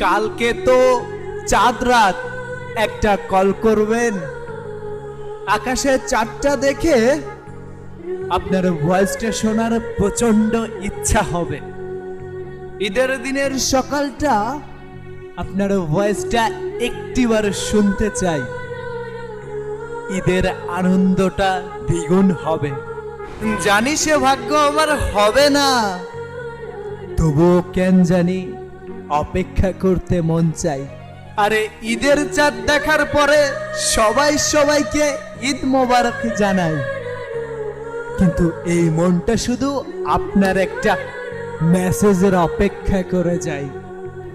কালকে তো চাঁদ রাত, একটা কল করবেন। আকাশে চারটা দেখে আপনার ভয়েসটা শোনার প্রচণ্ড ইচ্ছা হবে। ঈদের দিনের সকালটা আপনার ভয়েসটা একটিবার শুনতে চাই। ঈদের আনন্দটা দ্বিগুণ হবে। জানি সে ভাগ্য আমার হবে না। তবুও কেন জানি অপেক্ষা করতে মন চাই আরে ঈদের চাঁদ দেখার পরে সবাই সবাইকে ঈদ মোবারক জানায়। কিন্তু এই মনটা শুধু আপনার একটা মেসেজের অপেক্ষা করে যায়।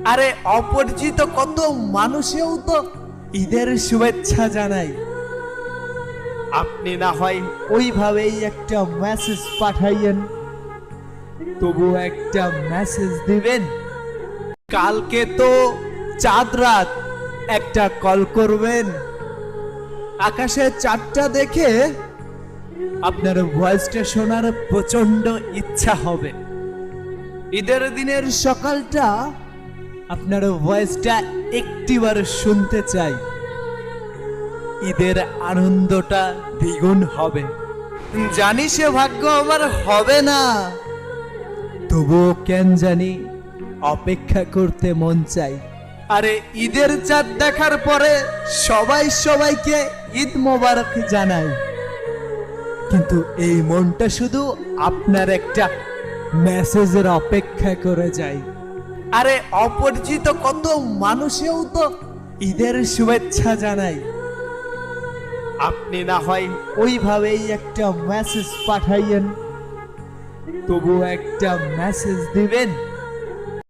আরে অপরিচিত কত মানুষেও তো ঈদের শুভেচ্ছা জানায়। আপনি না হয় ওইভাবেই একটা মেসেজ পাঠাইয়েন। তবু একটা মেসেজ দিবেন। কালকে তো চাঁদ রাত, একটা কল করবেন। আকাশে চারটা দেখে আপনার ভয়েসটা শোনার প্রচণ্ড ইচ্ছা হবে। ঈদের দিনের সকালটা আপনার ভয়েসটা একটিবার শুনতে চাই। ঈদের আনন্দটা দ্বিগুণ হবে। জানি সে ভাগ্য আমার হবে না। তবুও কেন জানি অপেক্ষা করতে মন চাই। আরে, ঈদের চাঁদ দেখার পরে সবাই সবাইকে ঈদ মোবারক জানায় কিন্তু এই মনটা শুধু আপনার একটা মেসেজের অপেক্ষা করে যায়। আরে, অপরিচিত কত মানুষেও তো ঈদের শুভেচ্ছা জানায় আপনি না হয় ওইভাবেই একটা মেসেজ পাঠাইয়েন। তবু একটা মেসেজ দিবেন।